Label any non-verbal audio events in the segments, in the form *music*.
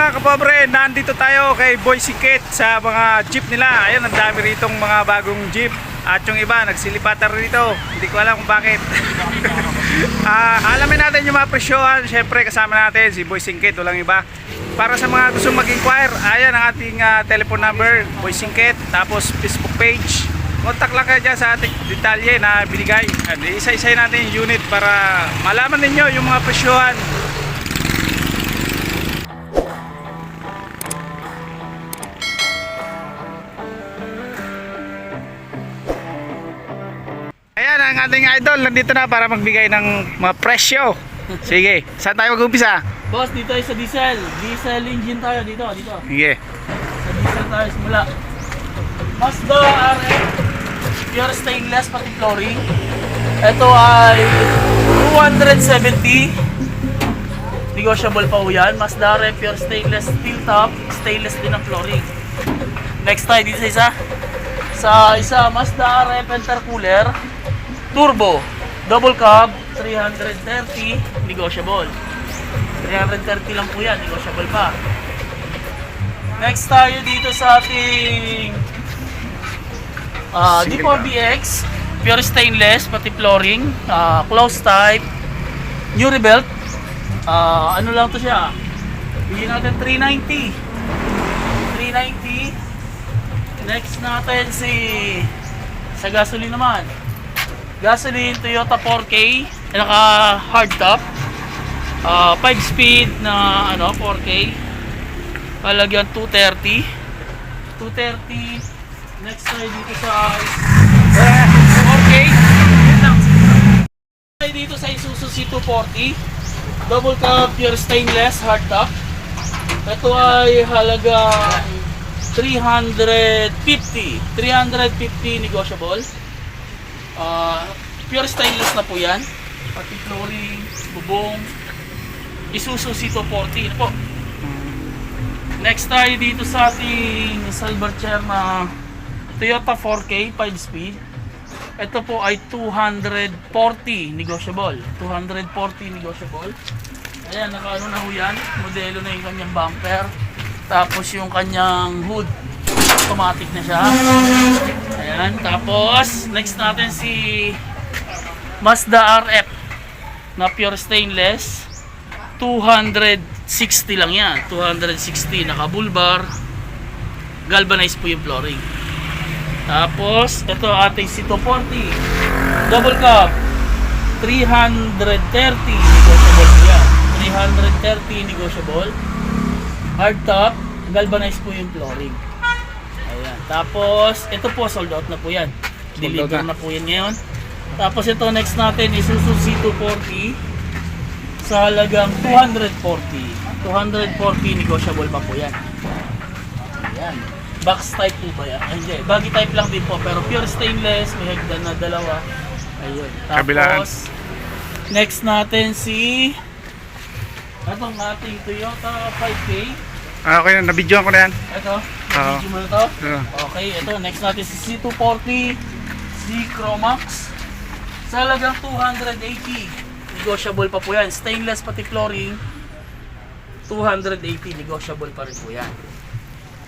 mga kapobre, nandito tayo kay Boy Sikit sa mga jeep nila. Ayun, ang dami ritong mga bagong jeep. At yung iba, nagsilipatan rito. Hindi ko alam kung bakit. *laughs* Ah, alamin natin yung mga presyohan. Siyempre, kasama natin si Boy Singkit, walang iba. Para sa mga gustong mag-inquire, ayan ang ating ah, telephone number, Boy Singkit. Tapos Facebook page. Contact lang kayo dyan sa ating detalye na binigay. And isa-isay natin yung unit para malaman ninyo yung mga presyohan. Ating idol, nandito na para magbigay ng mga presyo. Sige, saan tayo mag-umpisa? Boss, dito tayo sa diesel. Diesel engine tayo dito, dito. Sige. Sa diesel tayo simula. Mazda RX pure stainless pati flooring. Ito ay 270. Negotiable pa po yan. Mazda RX pure stainless steel top, stainless din ang flooring. Next tayo dito sa isa. Sa isa Mazda RX intercooler turbo double cab 330 negotiable. 330 lang po yan, negotiable pa. Next tayo dito sa ating uh, Sige D4BX, pure stainless, pati flooring, uh, close type, new rebuilt. Ah, ano lang to siya? Bigyan natin 390. 390. Next natin si sa gasoline naman. Gasoline Toyota 4K, naka hardtop. Ah, 5 speed na ano 4K. Palagyan 230. 230. Next tayo dito sa 4K. Lang. Tayo dito sa Isuzu C240. Double cab pure stainless hardtop. Ito ay halaga 350. 350 negotiable. Ah, pure stainless na po yan. Pati flooring, bubong, Isuzu C240 Ano po. Next tayo dito sa ating Salvatierra na Toyota 4K 5 speed. Ito po ay 240 negotiable. 240 negotiable. Ayan, nakaano na ho yan. Modelo na yung kanyang bumper. Tapos yung kanyang hood. Automatic na siya. Ayan, tapos next natin si Mazda RF na pure stainless. 260 lang yan. 260 naka bull bar. Galvanized po yung flooring. Tapos ito ating C240 double cab 330 negotiable po yan. 330 negotiable. Hard top, galvanized po yung flooring. Tapos ito po sold out na po yan. Deliver na. na po yan ngayon. Tapos ito next natin Isuzu C240 sa halagang 240. 240 negotiable pa po yan. Ayan. Box type po ba yan? Ay, hindi. Baggy type lang din po. Pero pure stainless. May hagdan na dalawa. Ayun. Kabilaan. Tapos, next natin si itong ating Toyota 5K. Ah, okay, nabidyoan ko na yan. Ito. Oo. Video mo na to. Oo. Okay, ito. Next natin si C240 C Chromax. Sa halagang 280. Negotiable pa po yan. Stainless pati flooring. 280 negotiable pa rin po yan.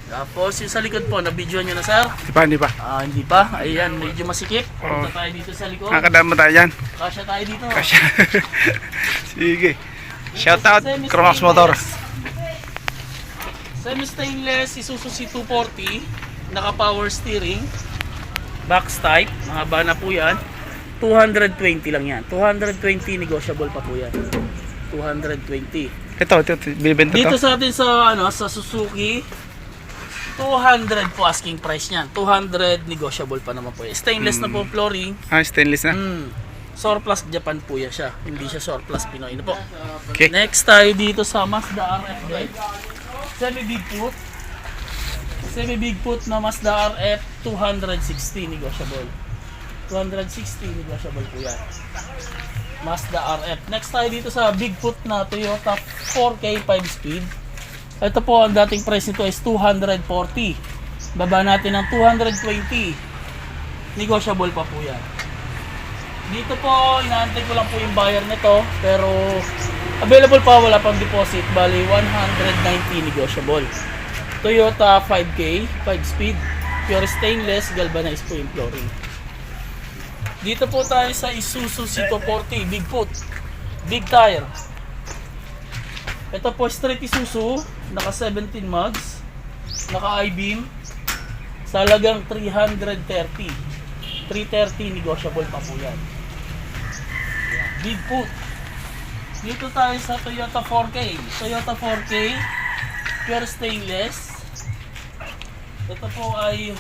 Tapos yung sa likod po, na-videoan nyo na sir. Di pa, di pa. Ah, hindi pa. Ayan, medyo masikip. Oo. Punta tayo dito sa likod. Nakakadama tayo dyan. Kasya tayo dito. Kasya. *laughs* Sige. Shout out, Chromax Motor. Semi-stainless Isuzu C240. Naka-power steering. Box type. Mahaba na po yan. 220 lang yan. 220 negotiable pa po yan. 220. Ito, ito, ito bibenta Dito to. sa atin sa ano sa Suzuki 200 po asking price niyan. 200 negotiable pa naman po yan. Stainless na po flooring. Ah, stainless na. Mm. Surplus Japan po yan siya. Hindi siya surplus Pinoy na po. Okay. Next tayo dito sa Mazda RF guys. Semi big foot. Semi big foot na Mazda RF 260 negotiable. 260 negotiable po yan. Mazda RF. Next tayo dito sa big foot na Toyota 4K 5 speed. Ito po ang dating price nito is 240. Baba natin ng 220. Negotiable pa po yan. Dito po, inaantay ko lang po yung buyer nito. Pero Available pa, wala pang deposit. Bali, 190 negotiable. Toyota 5K, 5 speed. Pure stainless, galvanized po yung flooring. Dito po tayo sa Isuzu C240, big foot. Big tire. Ito po straight Isuzu, naka 17 mugs, naka I-beam, sa halagang 330. 330 negotiable pa po yan. Big foot. Dito tayo sa Toyota 4K. Toyota 4K, pure stainless. Ito po ay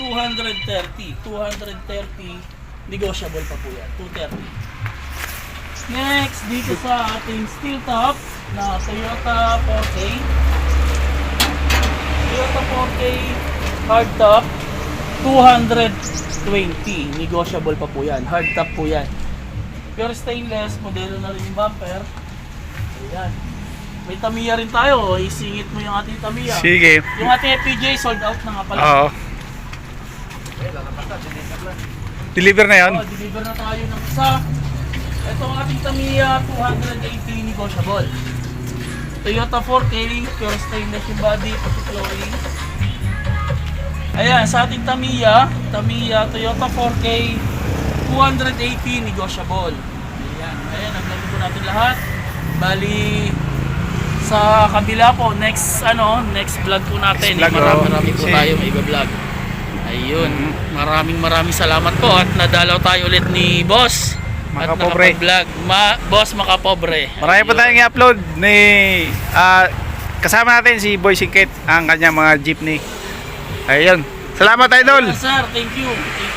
230. 230 negotiable pa po yan. 230. Next, dito sa ating steel top na Toyota 4K. Toyota 4K hard top 220 negotiable pa po yan. Hard top po yan. Pure stainless, modelo na rin yung bumper. Ayan. May Tamiya rin tayo. Isingit mo yung ating Tamiya. Sige. Yung ating FPJ sold out na nga pala. Oo. Deliver na 'yon. Oh, deliver na tayo ng isa. Ito ang ating Tamiya 280 negotiable. Toyota 4K, pure stainless yung body, pati flooring. Ayan, sa ating Tamiya, Tamiya Toyota 4K 280 negotiable. Ayan, ayan, naglago po natin lahat. Bali, sa kabila po, next ano, next vlog po natin. Next vlog, marami, oh. marami po tayo may vlog. Ayun, maraming maraming salamat po at nadalaw tayo ulit ni Boss. At Makapobre. nakapag-vlog. Ma Boss Makapobre. Marami Ayun. tayong i-upload ni ah, kasama natin si Boy Sikit ang kanyang mga jeepney. Ayun. Salamat idol. Yes, sir. Thank you. Thank you